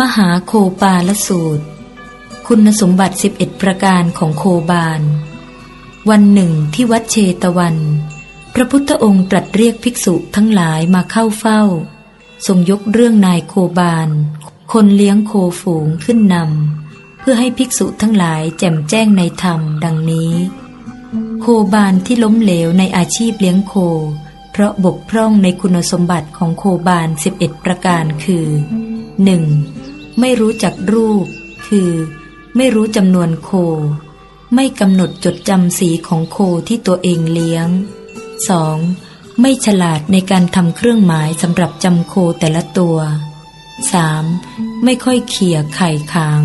มหาโคปาลสูตร คุณสมบัติ 11 ประการของโคบาล วันหนึ่งที่วัดเชตวัน พระพุทธองค์ตรัสเรียกภิกษุทั้งหลายมาเข้าเฝ้า ทรงยกเรื่องนายโคบาล คนเลี้ยงโคฝูงขึ้นนำเพื่อให้ภิกษุทั้งหลายแจ่มแจ้งในธรรมดังนี้ โคบาลที่ล้มเหลวในอาชีพเลี้ยงโค เพราะบกพร่องในคุณสมบัติของโคบาล 11 ประการคือ 1. ไม่รู้จักรูป คือ ไม่รู้จำนวนโค ไม่กำหนดจดจำสีของโคที่ตัวเองเลี้ยง 2. ไม่ฉลาดในการทำเครื่องหมายสำหรับจำโคแต่ละตัว 3. ไม่ค่อยเขี่ยไข่ขาง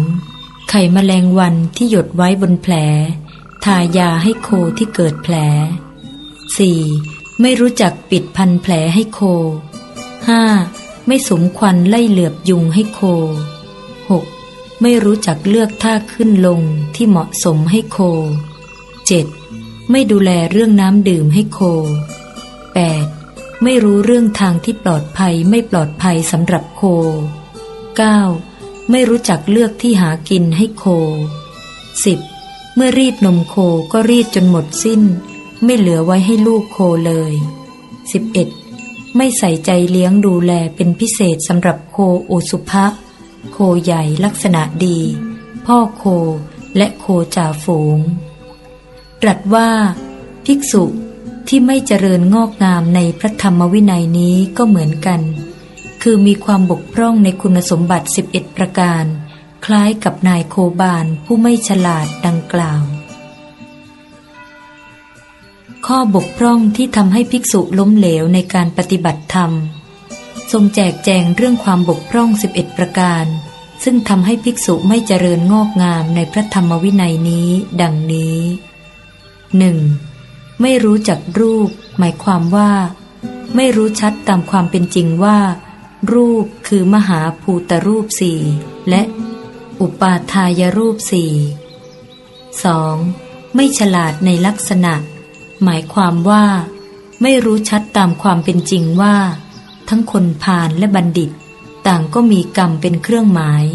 ไข่แมลงวันที่หยดไว้บนแผล ทายาให้โคที่เกิดแผล 4. ไม่รู้จักปิดพันแผลให้โค 5. ไม่สมควันไล่เหลือบยุงให้โค ไม่รู้จักเลือกท่าขึ้นลงที่เหมาะสมให้โค 7. ไม่ดูแลเรื่องน้ำดื่มให้โค 8. ไม่รู้เรื่องทางที่ปลอดภัยไม่ปลอดภัยสำหรับโค 9. ไม่รู้จักเลือกที่หากินให้โค 10. เมื่อรีดนมโคก็รีดจนหมดสิ้น ไม่เหลือไว้ให้ลูกโคเลย 11. ไม่ใส่ใจเลี้ยงดูแลเป็นพิเศษสำหรับโคโอสุภะ โคใหญ่ลักษณะดี พ่อโคและโคจ่าฝูง ตรัสว่า ภิกษุที่ไม่เจริญงอกงามในพระธรรมวินัยนี้ก็เหมือนกัน คือมีความบกพร่องในคุณสมบัติ 11 ประการ คล้ายกับนายโคบาลผู้ไม่ฉลาดดังกล่าว ข้อบกพร่องที่ทำให้ภิกษุล้มเหลวในการปฏิบัติธรรม ทรงแจกแจงเรื่องความบกพร่อง 11 ประการ ซึ่งทำให้ภิกษุไม่เจริญงอกงามในพระธรรมวินัยนี้ ดังนี้ 1. ไม่รู้จักรูป หมายความว่า ไม่รู้ชัดตามความเป็นจริงว่า รูปคือมหาภูตรูปสี่และอุปาทายรูปสี่ 2. ไม่ฉลาดในลักษณะ หมายความว่า ไม่รู้ชัดตามความเป็นจริงว่า ทั้งคนพาลและบัณฑิต ต่างก็มีกรรมเป็นเครื่องหมาย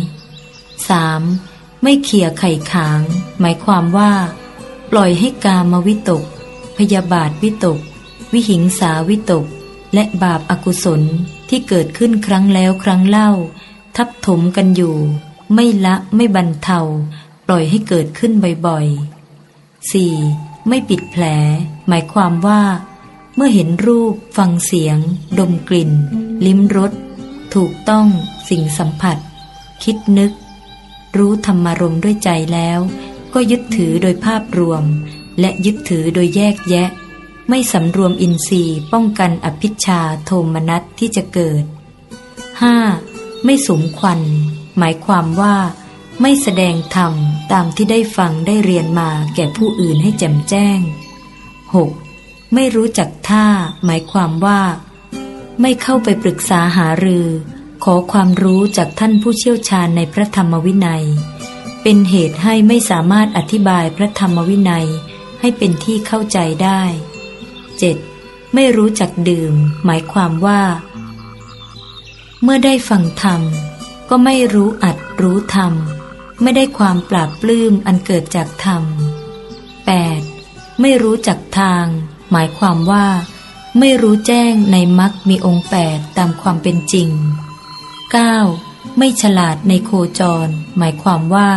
3. ไม่เขี่ยไข่ขาง หมายความว่า ปล่อยให้กามวิตก พยาบาทวิตก วิหิงสาวิตก และบาปอากุศลที่เกิดขึ้นครั้งแล้วครั้งเล่า ทับถมกันอยู่ ไม่ละไม่บรรเทา ปล่อยให้เกิดขึ้นบ่อยๆ 4. ไม่ปิดแผล หมายความว่า เมื่อเห็นรูป ฟังเสียง ดมกลิ่น ลิ้มรส ถูกต้องสิ่งสัมผัส คิดนึก รู้ธรรมารมด้วยใจแล้ว ก็ยึดถือโดยภาพรวม และยึดถือโดยแยกแยะ ไม่สำรวมอินทรีย์ป้องกันอภิชาโทมนัสที่จะเกิด 5. ไม่สมควัน หมายความว่า ไม่แสดงธรรมตามที่ได้ฟังได้เรียนมาแก่ผู้อื่นให้แจ่มแจ้ง 6. ไม่รู้จักท่า หมายความว่า ไม่เข้าไปปรึกษาหารือ ขอความรู้จากท่านผู้เชี่ยวชาญในพระธรรมวินัย เป็นเหตุให้ไม่สามารถอธิบายพระธรรมวินัยให้เป็นที่เข้าใจได้ 7. ไม่รู้จักดื่ม หมายความว่า เมื่อได้ฟังธรรม ก็ไม่รู้อัดรู้ธรรม ไม่ได้ความปราบปลื้มอันเกิดจากธรรม 8. ไม่รู้จักทาง หมายความว่า ไม่รู้แจ้งในมรรคมีองค์แปดตามความเป็นจริง 9. ไม่ฉลาดในโคจร หมายความว่า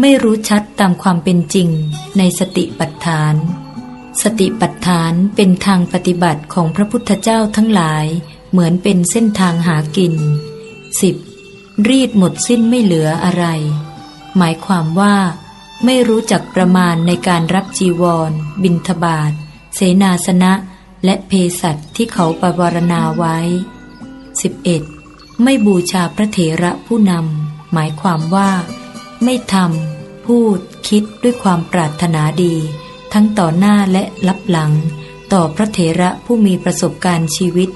ไม่รู้ชัดตามความเป็นจริง ในสติปัฏฐาน สติปัฏฐานเป็นทางปฏิบัติของพระพุทธเจ้าทั้งหลาย เหมือนเป็นเส้นทางหากิน 10. รีดหมดสิ้นไม่เหลืออะไร หมายความว่า ไม่รู้จักประมาณในการรับจีวร บิณฑบาตเสนาสนะ และเพสัตที่เขาประวรณาไว้ 11. ไม่บูชาพระเถระผู้นำ หมายความว่า ไม่ทำพูด คิดด้วยความปรารถนาดี ทั้งต่อหน้าและลับหลัง ต่อพระเถระผู้มีประสบการณ์ชีวิต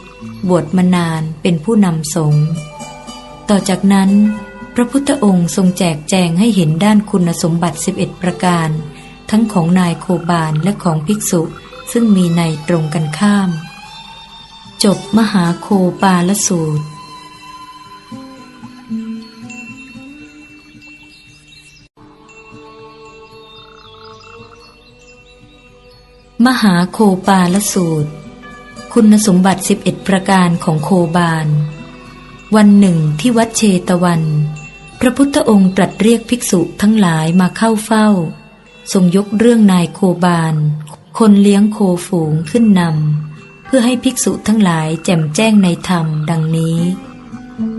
บวชมานานเป็นผู้นำสงฆ์ต่อจากนั้น พระพุทธองค์ทรงแจกแจงให้เห็นด้านคุณสมบัติ 11 ประการ ทั้งของนายโคบาลและของภิกษุ ซึ่งมีในตรงกันข้าม จบมหาโคปาลสูตร มหาโคปาลสูตร คุณสมบัติ 11 ประการของโคบาล วันหนึ่งที่วัดเชตวัน พระพุทธองค์ตรัสเรียกภิกษุทั้งหลายมาเข้าเฝ้าทรงยกเรื่องนายโคบาล คนเลี้ยงโคฝูงขึ้นนำเพื่อให้ภิกษุทั้งหลายแจ่มแจ้งในธรรมดังนี้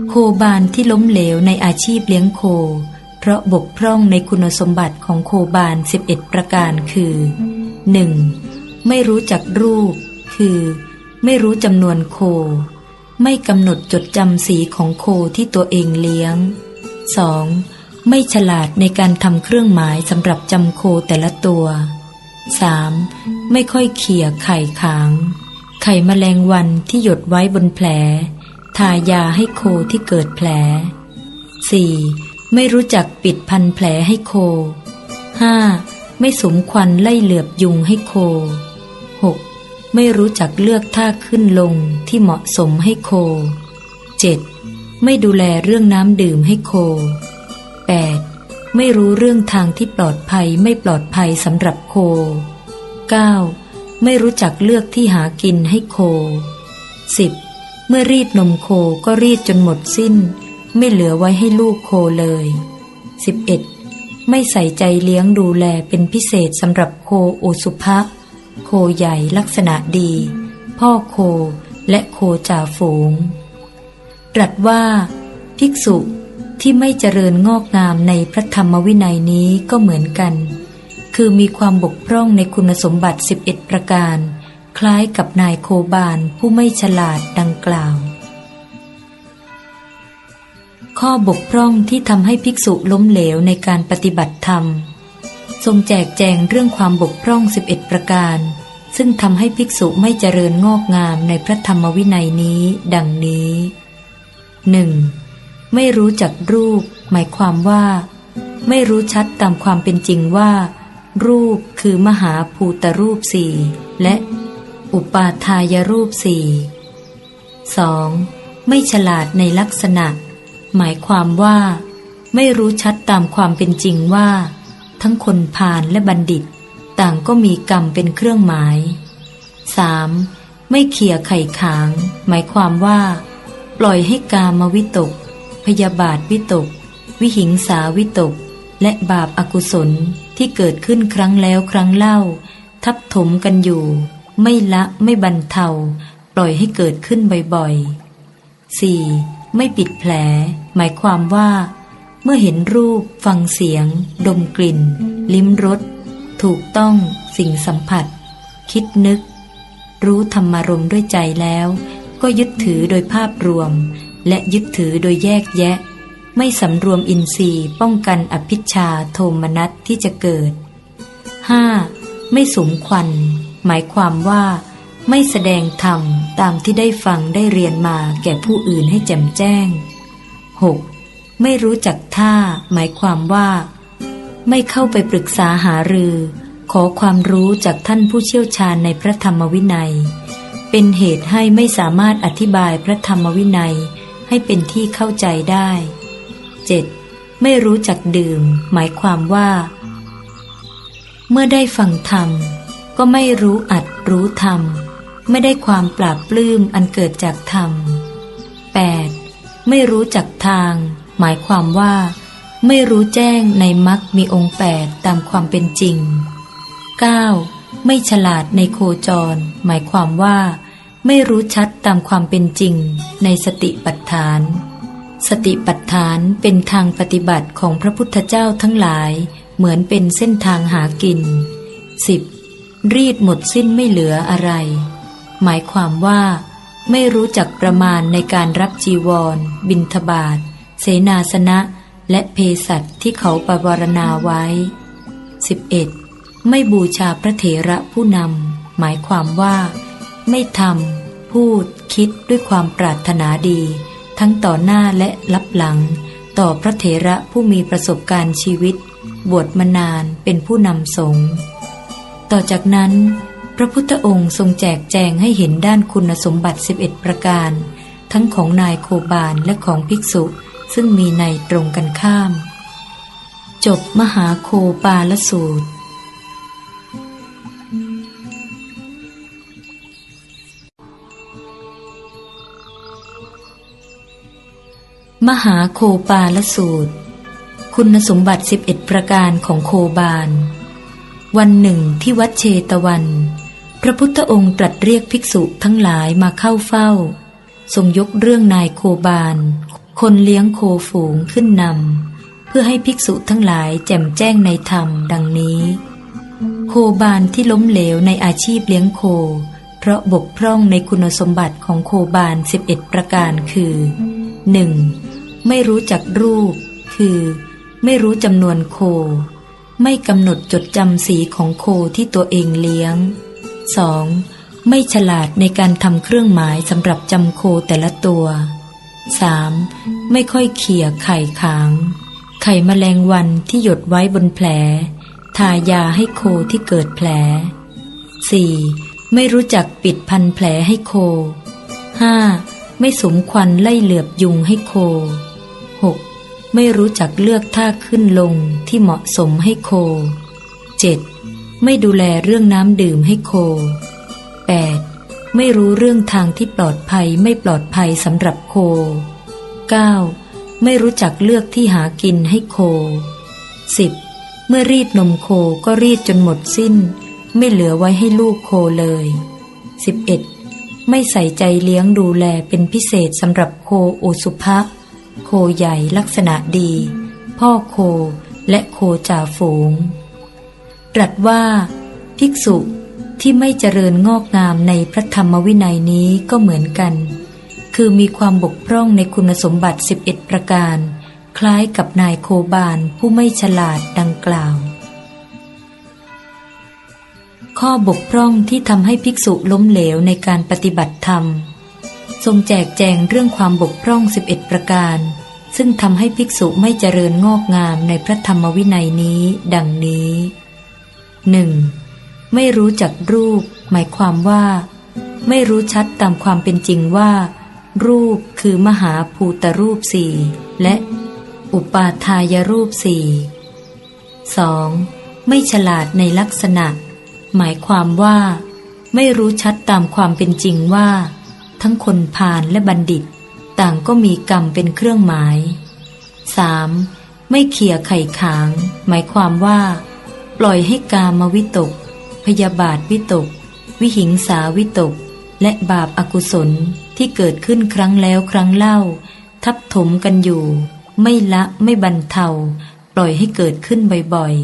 โคบาลที่ล้มเหลวในอาชีพเลี้ยงโค เพราะบกพร่องในคุณสมบัติของโคบาล11 ประการคือ 1. ไม่รู้จักรูป คือ ไม่รู้จำนวนโค ไม่กำหนดจดจำสีของโคที่ตัวเองเลี้ยง 2. ไม่ฉลาดในการทำเครื่องหมายสำหรับจำโคแต่ละตัว 3. ไม่ค่อยเขี่ยไข่ขาง ไข่แมลงวันที่หยดไว้บนแผล ทายาให้โคที่เกิดแผล 4. ไม่รู้จักปิดพันแผลให้โค 5. ไม่สมควันไล่เหลือบยุงให้โค 6. ไม่รู้จักเลือกท่าขึ้นลงที่เหมาะสมให้โค 7. ไม่ดูแลเรื่องน้ำดื่มให้โค 8. ไม่รู้เรื่องทางที่ปลอดภัยไม่ปลอดภัยสำหรับโค 9. ไม่รู้จักเลือกที่หากินให้โค 10. เมื่อรีดนมโคก็รีดจนหมดสิ้น ไม่เหลือไว้ให้ลูกโคเลย 11. ไม่ใส่ใจเลี้ยงดูแลเป็นพิเศษสำหรับโคโอสุภะโคใหญ่ลักษณะดี พ่อโคและโคจ่าฝูง ตรัสว่า ภิกษุ ที่ไม่เจริญงอกงามในพระธรรมวินัยนี้ก็เหมือนกัน คือมีความบกพร่องในคุณสมบัติ 11 ประการ คล้ายกับนายโคบานผู้ไม่ฉลาดดังกล่าว ข้อบกพร่องที่ทำให้ภิกษุล้มเหลวในการปฏิบัติธรรม ทรงแจกแจงเรื่องความบกพร่อง 11 ประการ ซึ่งทำให้ภิกษุไม่เจริญงอกงามในพระธรรมวินัยนี้ ดังนี้ 1. ไม่รู้จักรูป หมายความว่า ไม่รู้ชัดตามความเป็นจริงว่า รูปคือมหาภูตรูปสี่และอุปาทายรูปสี่ 2. ไม่ฉลาดในลักษณะ หมายความว่า ไม่รู้ชัดตามความเป็นจริงว่า ทั้งคนพาลและบัณฑิต ต่างก็มีกรรมเป็นเครื่องหมาย 3. ไม่เขี่ยไข่ขาง หมายความว่า ปล่อยให้กามวิตก ยาบาทวิตก วิหิงสาวิตก และบาปอากุศลที่เกิดขึ้นครั้งแล้วครั้งเล่า ทับถมกันอยู่ ไม่ละไม่บรรเทา ปล่อยให้เกิดขึ้นบ่อยๆ 4. ไม่ปิดแผล หมายความว่า เมื่อเห็นรูป ฟังเสียง ดมกลิ่น ลิ้มรสถูกต้องสิ่งสัมผัส คิดนึก รู้ธรรมารมด้วยใจแล้ว ก็ยึดถือโดยภาพรวม และยึดถือโดยแยกแยะ ไม่สำรวมอินทรีย์ป้องกันอภิชาโทมนัสที่จะเกิด 5. ไม่สมควัน หมายความว่า ไม่แสดงธรรมตามที่ได้ฟังได้เรียนมาแก่ผู้อื่นให้แจ่มแจ้ง 6. ไม่รู้จักท่า หมายความว่า ไม่เข้าไปปรึกษาหารือ ขอความรู้จากท่านผู้เชี่ยวชาญในพระธรรมวินัย เป็นเหตุให้ไม่สามารถอธิบายพระธรรมวินัย ให้เป็นที่เข้าใจได้ 7. ไม่รู้จักดื่ม หมายความว่า เมื่อได้ฟังธรรม ก็ไม่รู้อัดรู้ธรรม ไม่ได้ความปราบปลื้มอันเกิดจากธรรม 8. ไม่รู้จักทาง หมายความว่า ไม่รู้แจ้งในมรรคมีองค์แปดตามความเป็นจริง 9. ไม่ฉลาดในโคจร หมายความว่า ไม่รู้ชัดตามความเป็นจริงในสติปัฏฐาน สติปัฏฐานเป็นทางปฏิบัติของพระพุทธเจ้าทั้งหลาย เหมือนเป็นเส้นทางหากิน 10. รีดหมดสิ้นไม่เหลืออะไร หมายความว่า ไม่รู้จักประมาณในการรับจีวร บิณฑบาตเสนาสนะ และเพสัตที่เขาประวรณาไว้ 11. ไม่บูชาพระเถระผู้นำ หมายความว่า ไม่ทำพูดคิดด้วยความปรารถนาดี ทั้งต่อหน้าและรับหลัง ต่อพระเถระผู้มีประสบการณ์ชีวิต บวชมานานเป็นผู้นำสงฆ์ต่อจากนั้น พระพุทธองค์ทรงแจกแจงให้เห็นด้านคุณสมบัติ 11 ประการ ทั้งของนายโคบาลและของภิกษุ ซึ่งมีในตรงกันข้าม จบมหาโคปาลสูตร มหาโคปาลสูตร คุณสมบัติ 11 ประการของโคบาล วันหนึ่งที่วัดเชตวัน พระพุทธองค์ตรัสเรียกภิกษุทั้งหลายมาเข้าเฝ้า ทรงยกเรื่องนายโคบาล คนเลี้ยงโคฝูงขึ้นนำเพื่อให้ภิกษุทั้งหลายแจ่มแจ้งในธรรมดังนี้ โคบาลที่ล้มเหลวในอาชีพเลี้ยงโค เพราะบกพร่องในคุณสมบัติของโคบาล 11 ประการคือ 1. ไม่รู้จักรูป คือ ไม่รู้จำนวนโค ไม่กำหนดจดจำสีของโคที่ตัวเองเลี้ยง 2. ไม่ฉลาดในการทำเครื่องหมายสำหรับจำโคแต่ละตัว 3. ไม่ค่อยเขี่ยไข่ขาง ไข่แมลงวันที่หยดไว้บนแผล ทายาให้โคที่เกิดแผล 4. ไม่รู้จักปิดพันแผลให้โค 5. ไม่สมควันไล่เหลือบยุงให้โค 6. ไม่รู้จักเลือกท่าขึ้นลงที่เหมาะสมให้โค 7. ไม่ดูแลเรื่องน้ำดื่มให้โค 8. ไม่รู้เรื่องทางที่ปลอดภัยไม่ปลอดภัยสำหรับโค 9. ไม่รู้จักเลือกที่หากินให้โค 10. เมื่อรีดนมโคก็รีดจนหมดสิ้น ไม่เหลือไว้ให้ลูกโคเลย 11. ไม่ใส่ใจเลี้ยงดูแลเป็นพิเศษสำหรับโคโอสุภะ โคใหญ่ลักษณะดี พ่อโคและโคจ่าฝูง ตรัสว่าภิกษุที่ไม่เจริญงอกงามในพระธรรมวินัยนี้ก็เหมือนกัน คือมีความบกพร่องในคุณสมบัติ 11 ประการ คล้ายกับนายโคบานผู้ไม่ฉลาดดังกล่าว ข้อบกพร่องที่ทำให้ภิกษุล้มเหลวในการปฏิบัติธรรม ทรงแจกแจงเรื่องความบกพร่อง 11 ประการ ซึ่งทำให้ภิกษุไม่เจริญงอกงามในพระธรรมวินัยนี้ ดังนี้ 1. ไม่รู้จักรูป หมายความว่า ไม่รู้ชัดตามความเป็นจริงว่า รูปคือมหาภูตรูปสี่และอุปาทายรูปสี่ 2. ไม่ฉลาดในลักษณะ หมายความว่า ไม่รู้ชัดตามความเป็นจริงว่า ทั้งคนพาลและบัณฑิต ต่างก็มีกรรมเป็นเครื่องหมาย 3. ไม่เขี่ยไข่ขาง หมายความว่า ปล่อยให้กามวิตก พยาบาทวิตก วิหิงสาวิตก และบาปอากุศลที่เกิดขึ้นครั้งแล้วครั้งเล่า ทับถมกันอยู่ ไม่ละไม่บรรเทา ปล่อยให้เกิดขึ้นบ่อย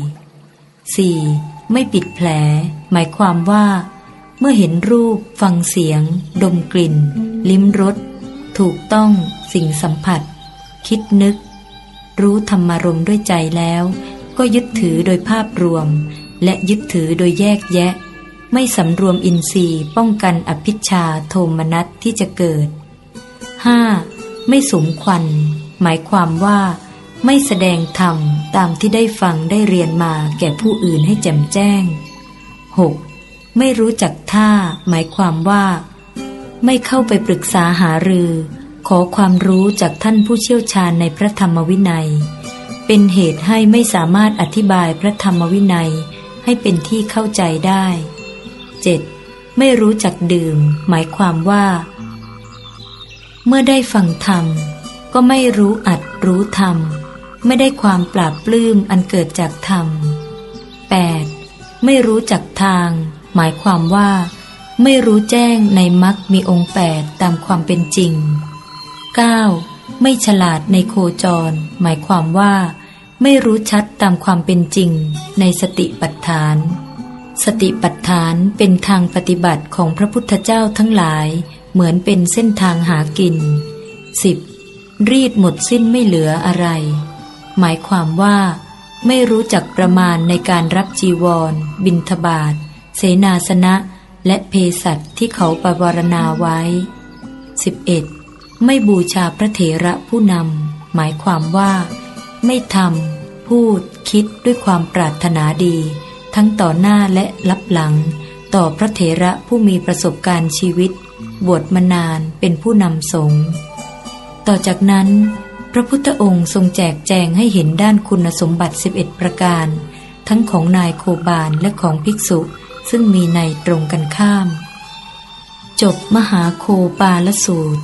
ๆ 4. ไม่ปิดแผล หมายความว่า เมื่อเห็นรูป ฟังเสียง ดมกลิ่น ลิ้มรส ถูกต้อง สิ่งสัมผัส คิดนึก รู้ธรรมารมด้วยใจแล้ว ก็ยึดถือโดยภาพรวม และยึดถือโดยแยกแยะ ไม่สำรวมอินทรีย์ ป้องกันอภิชาโทมนัสที่จะเกิด 5. ไม่สมควัน หมายความว่าไม่แสดงธรรมตามที่ได้ฟังได้เรียนมาแก่ผู้อื่นให้แจ่มแจ้ง 6. ไม่รู้จักท่า หมายความว่า ไม่เข้าไปปรึกษาหารือ ขอความรู้จากท่านผู้เชี่ยวชาญในพระธรรมวินัย เป็นเหตุให้ไม่สามารถอธิบายพระธรรมวินัยให้เป็นที่เข้าใจได้ 7. ไม่รู้จักดื่ม หมายความว่า เมื่อได้ฟังธรรม ก็ไม่รู้อัดรู้ธรรม ไม่ได้ความปราบปลื้มอันเกิดจากธรรม 8. ไม่รู้จักทาง หมายความว่า ไม่รู้แจ้งในมรรคมีองค์แปดตามความเป็นจริง 9. ไม่ฉลาดในโคจร หมายความว่า ไม่รู้ชัดตามความเป็นจริง ในสติปัฏฐาน สติปัฏฐานเป็นทางปฏิบัติของพระพุทธเจ้าทั้งหลาย เหมือนเป็นเส้นทางหากิน 10. รีดหมดสิ้นไม่เหลืออะไร หมายความว่า ไม่รู้จักประมาณในการรับจีวร บิณฑบาต เสนาสนะและเพสัตที่เขาประวรณาไว้ 11. ไม่บูชาพระเถระผู้นำ หมายความว่า ไม่ทำพูดคิดด้วยความปรารถนาดี ทั้งต่อหน้าและรับหลัง ต่อพระเถระผู้มีประสบการณ์ชีวิต บวชมานานเป็นผู้นำสงฆ์ต่อจากนั้น พระพุทธองค์ทรงแจกแจงให้เห็นด้านคุณสมบัติ 11 ประการ ทั้งของนายโคบาลและของภิกษุ ซึ่งมีในตรงกันข้าม จบมหาโคปาลสูตร